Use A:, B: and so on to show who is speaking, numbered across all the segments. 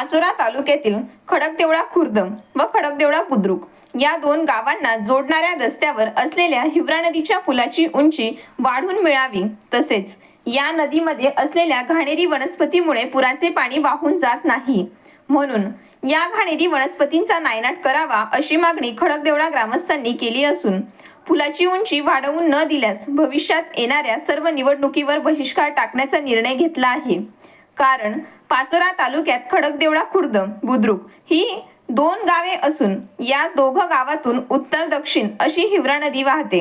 A: पाचोरा तालुक्यातील खडकदेवळा खुर्द व खडकदेवळा बुद्रुक या दोन गावांना जोडणाऱ्या रस्त्यावर असलेल्या हिवरा नदीच्या पुलाची उंची वाढून मिळावी तसेच या नदीमध्ये असलेल्या घाणेरी वनस्पतीमुळे पुराचे पाणी वाहून जात नाही. म्हणून या घाणेरी वनस्पतींचा नायनाट करावा अशी मागणी खडकदेवळा ग्रामस्थांनी केली असून पुलाची उंची वाढवून न दिल्यास भविष्यात येणाऱ्या सर्व निवडणुकीवर बहिष्कार टाकण्याचा निर्णय घेतला आहे. कारण पाचोरा तालुक्यात खडकदेवळा खुर्द बुद्रुक ही दोन गावे असून या दोघं गावातून उत्तर दक्षिण अशी हिवरा नदी वाहते.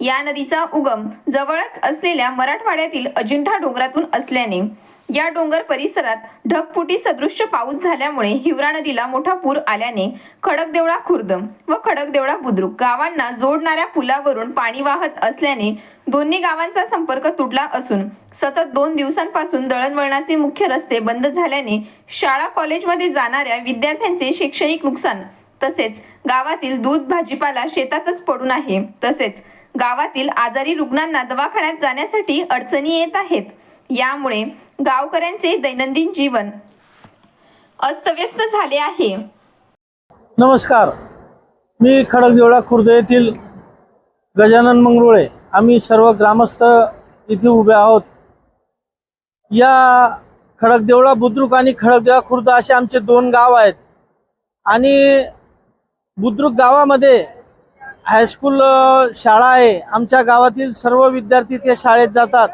A: या नदीचा उगम जवळच असलेल्या मराठवाड्यातील अजिंठा डोंगरातून असल्याने या डोंगर परिसरात ढगफुटी सदृश्य पाऊस झाल्यामुळे हिवरा नदीला मोठा पूर आल्याने खडकदेवळा खुर्द व खडकदेवळा बुद्रुक गावांना जोडणाऱ्या पुलावरून पाणी वाहत असल्याने दोन्ही गावांचा संपर्क तुटला असून सतत दोन दिवसांपासून दळणवळणाचे मुख्य रस्ते बंद झाल्याने शाळा कॉलेजमध्ये जाणाऱ्या विद्यार्थ्यांचे शैक्षणिक नुकसान तसेच गावातील दूध भाजीपाला शेतातच पडून आहे. तसेच गावातील आजारी रुग्णांना दवाखान्यात जाण्यासाठी अडचणी येत आहेत. यामुळे गावकऱ्यांचे दैनंदिन जीवन अस्तव्यस्त झाले आहे.
B: नमस्कार. मी खडकदेवळा खुर्द येथील गजानन मंगरुळे. आम्ही सर्व ग्रामस्थ इथे उभे आहोत. या खडकदेवळा बुद्रुक आणि खडकदेवळा खुर्द असे आमचे दोन गाव आहेत. आणि बुद्रुक गावामध्ये हायस्कूल शाळा आहे. आमच्या गावातील सर्व विद्यार्थी त्या शाळेत जातात.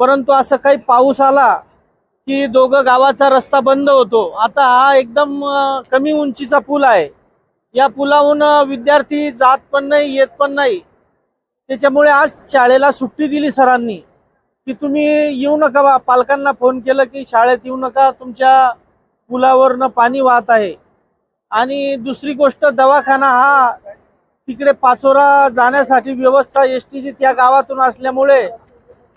B: परंतु असं काही पाऊस आला की दोघं गावाचा रस्ता बंद होतो. आता हा एकदम कमी उंचीचा पूल आहे. या पुलाहून विद्यार्थी जात पण नाही येत पण नाही. त्याच्यामुळे आज शाळेला सुट्टी दिली सरांनी. की तुम्ही येऊ नका बा. पालकांना फोन केलं की शाळेत येऊ नका तुमच्या पुलावरनं पाणी वाहत आहे. आणि दुसरी गोष्ट दवाखाना हा तिकडे पाचोरा जाण्यासाठी व्यवस्था एस टीची त्या गावातून असल्यामुळे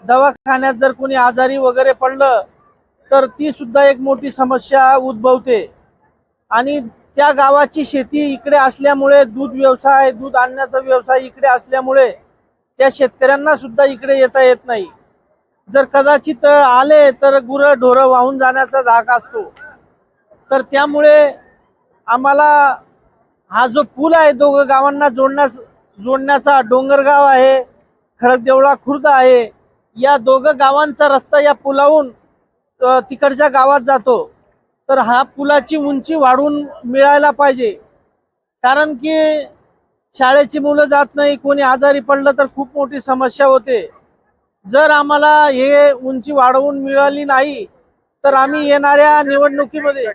B: दवाखान्यात जर कोणी आजारी वगैरे पडलं तर ती सुद्धा एक मोठी समस्या उद्भवते. आणि त्या गावाची शेती इकडे असल्यामुळे दूध व्यवसाय दूध आणण्याचा व्यवसाय इकडे असल्यामुळे त्या शेतकऱ्यांना सुद्धा इकडे येता येत नाही. जर कदाचित आले तर गुरं ढोरं वाहून जाण्याचा धाक असतो. तर त्यामुळे आम्हाला हा जो पूल आहे दोघं गावांना जोडण्यास जोडण्याचा डोंगरगाव आहे खडकदेवळा खुर्द आहे या दोघं गावांचा रस्ता या पुलाहून तिकडच्या गावात जातो. तर हा पुलाची उंची वाढवून मिळायला पाहिजे. कारण की शाळेची मुलं जात नाही कोणी आजारी पडलं तर खूप मोठी समस्या होते. जर आम्हाला हे उंची वाढवून मिळाली नाही तर आम्ही येणाऱ्या निवडणुकीमध्ये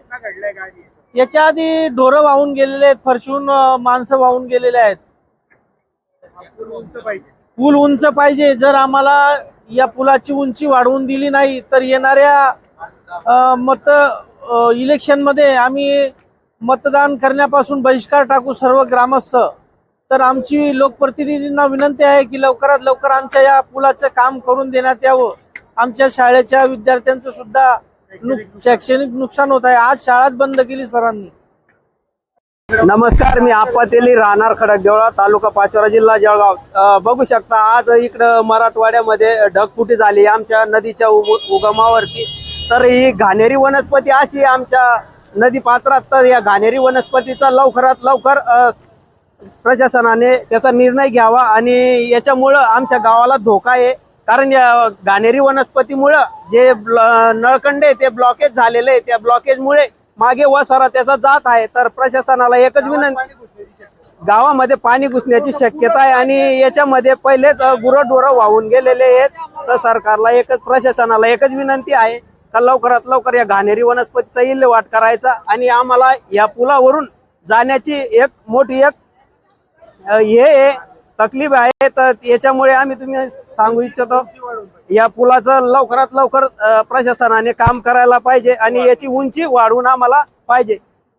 B: याच्या आधी ढोरं वाहून गेलेले आहेत फरशून माणसं वाहून गेलेले आहेत. पूल उंच पाहिजे. जर आम्हाला या पुलाची उंची वाढवून दिली नाही तर येणाऱ्या मत इलेक्शनमध्ये आम्ही मतदान करण्यापासून बहिष्कार टाकू सर्व ग्रामस्थ. तर आमची लोकप्रतिनिधींना विनंती आहे की लवकरात लवकर आमच्या या पुलाचं काम करून देण्यात यावं. आमच्या शाळेच्या विद्यार्थ्यांचं सुद्धा नुक- शैक्षणिक नुकसान होत आहे. आज शाळाच बंद केली सरांनी.
C: नमस्कार मी आप्पातेली राहणार खडकदेवळा तालुका पाचोरा जिल्हा जळगाव. बघू शकता आज इकडं मराठवाड्यामध्ये ढगफुटी झाली. आमच्या नदीच्या उगमावरती. तर ही घाणेरी वनस्पती अशी आमच्या नदी पात्रात. तर या घाणेरी वनस्पतीचा लवकरात लवकर प्रशासनाने त्याचा निर्णय घ्यावा आणि याच्यामुळं आमच्या गावाला धोका आहे. कारण या घाणेरी वनस्पतीमुळं जे नळकंडे ते ब्लॉकेज झालेले आहे त्या ब्लॉकेजमुळे मागे वसारा त्याचा जात आहे. तर प्रशासनाला एकच विनंती गावामध्ये पाणी घुसण्याची शक्यता आहे आणि याच्यामध्ये पहिलेच गुरंढोरं वाहून गेलेले आहेत. तर सरकारला एकच प्रशासनाला एकच विनंती आहे का लवकरात लवकर या घाणेरी वनस्पतीचा इल्हेवाट करायचा आणि आम्हाला या पुलावरून जाण्याची एक मोठी एक हे तकलीफ आहे तर याच्यामुळे आम्ही तुम्ही सांगू इच्छितो या पुलाचं लवकरात लवकर प्रशासनाने काम करायला पाहिजे आणि याची उंची वाढवून आम्हाला पाहिजे.